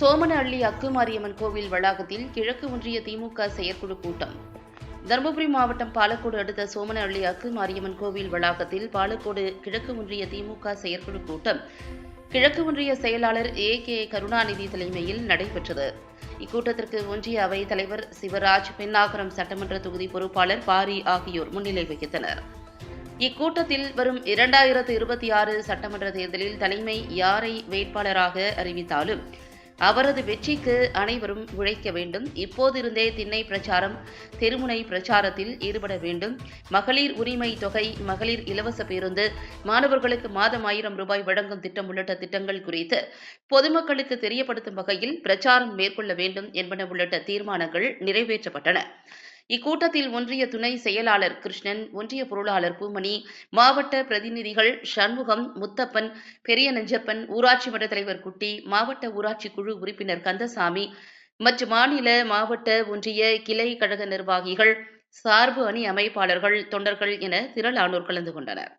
சோமனஹள்ளி அக்குமாரியம்மன் கோவில் வளாகத்தில் கிழக்கு ஒன்றிய திமுக செயற்குழு கூட்டம். தருமபுரி மாவட்டம் பாலக்கோடு அடுத்த சோமனஹள்ளி அக்கு மாரியம்மன் கோவில் வளாகத்தில் பாலக்கோடு கிழக்கு ஒன்றிய திமுக செயற்குழு கூட்டம் கிழக்கு ஒன்றிய செயலாளர் ஏ கே கருணாநிதி தலைமையில் நடைபெற்றது. இக்கூட்டத்திற்கு ஒன்றிய அவைத் தலைவர் சிவராஜ் பெண்ணாகரம் சட்டமன்ற தொகுதி பொறுப்பாளர் பாரி ஆகியோர் முன்னிலை வகித்தனர். இக்கூட்டத்தில் வரும் இரண்டாயிரத்து இருபத்தி ஆறு சட்டமன்ற தேர்தலில் தலைமை யாரை வேட்பாளராக அறிவித்தாலும் அவரது வெற்றிக்கு அனைவரும் உழைக்க வேண்டும். இப்போதிருந்தே திண்ணை பிரச்சாரம் தெருமுனை பிரச்சாரத்தில் ஈடுபட வேண்டும். மகளிர் உரிமை தொகை மகளிர் இலவச பேருந்து மாணவர்களுக்கு மாதம் ஆயிரம் ரூபாய் வழங்கும் திட்டம் உள்ளிட்ட திட்டங்கள் குறித்து பொதுமக்களுக்கு தெரியப்படுத்தும் வகையில் பிரச்சாரம் மேற்கொள்ள வேண்டும் என்பன உள்ளிட்ட தீர்மானங்கள் நிறைவேற்றப்பட்டன. இக்கூட்டத்தில் ஒன்றிய துணை செயலாளர் கிருஷ்ணன் ஒன்றிய பொருளாளர் பூமணி மாவட்ட பிரதிநிதிகள் சண்முகம் முத்தப்பன் பெரிய நெஞ்சப்பன் ஊராட்சி மன்ற தலைவர் குட்டி மாவட்ட ஊராட்சி குழு உறுப்பினர் கந்தசாமி மற்றும் மாநில மாவட்ட ஒன்றிய கிளை கழக நிர்வாகிகள் சார்பு அணி அமைப்பாளர்கள் தொண்டர்கள் என திரளானோர் கலந்து கொண்டனர்.